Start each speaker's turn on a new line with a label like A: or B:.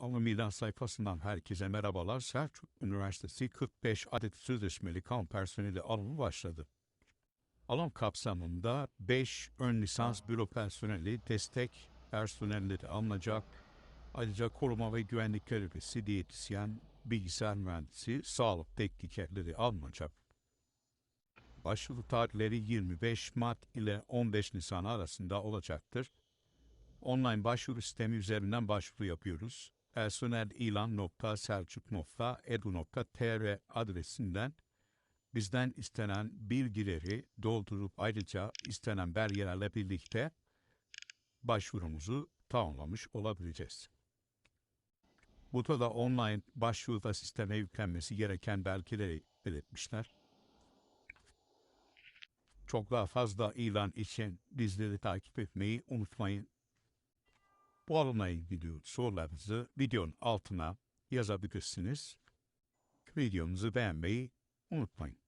A: Alım ilan sayfasından herkese merhabalar. Selçuk Üniversitesi 45 adet sözleşmeli kamu personeli alımı başladı. Alım kapsamında 5 ön lisans büro personeli, destek personelleri alınacak. Ayrıca koruma ve güvenlik görevlisi, diyetisyen, bilgisayar mühendisi, sağlık teknikerleri alınacak. Başvuru tarihleri 25 Mart ile 15 Nisan arasında olacaktır. Online başvuru sistemi üzerinden başvuru yapıyoruz. personelilan.selçuk.edu.tr adresinden bizden istenen bilgileri doldurup ayrıca istenen belgelerle birlikte başvurumuzu tamamlamış olabileceğiz. Burada da online başvuruda sisteme yüklenmesi gereken belgeleri belirtmişler. Çok daha fazla ilan için bizleri takip etmeyi unutmayın. Bu alımla ilgili sorularınızı videonun altına yazabilirsiniz. Videomuzu beğenmeyi unutmayın.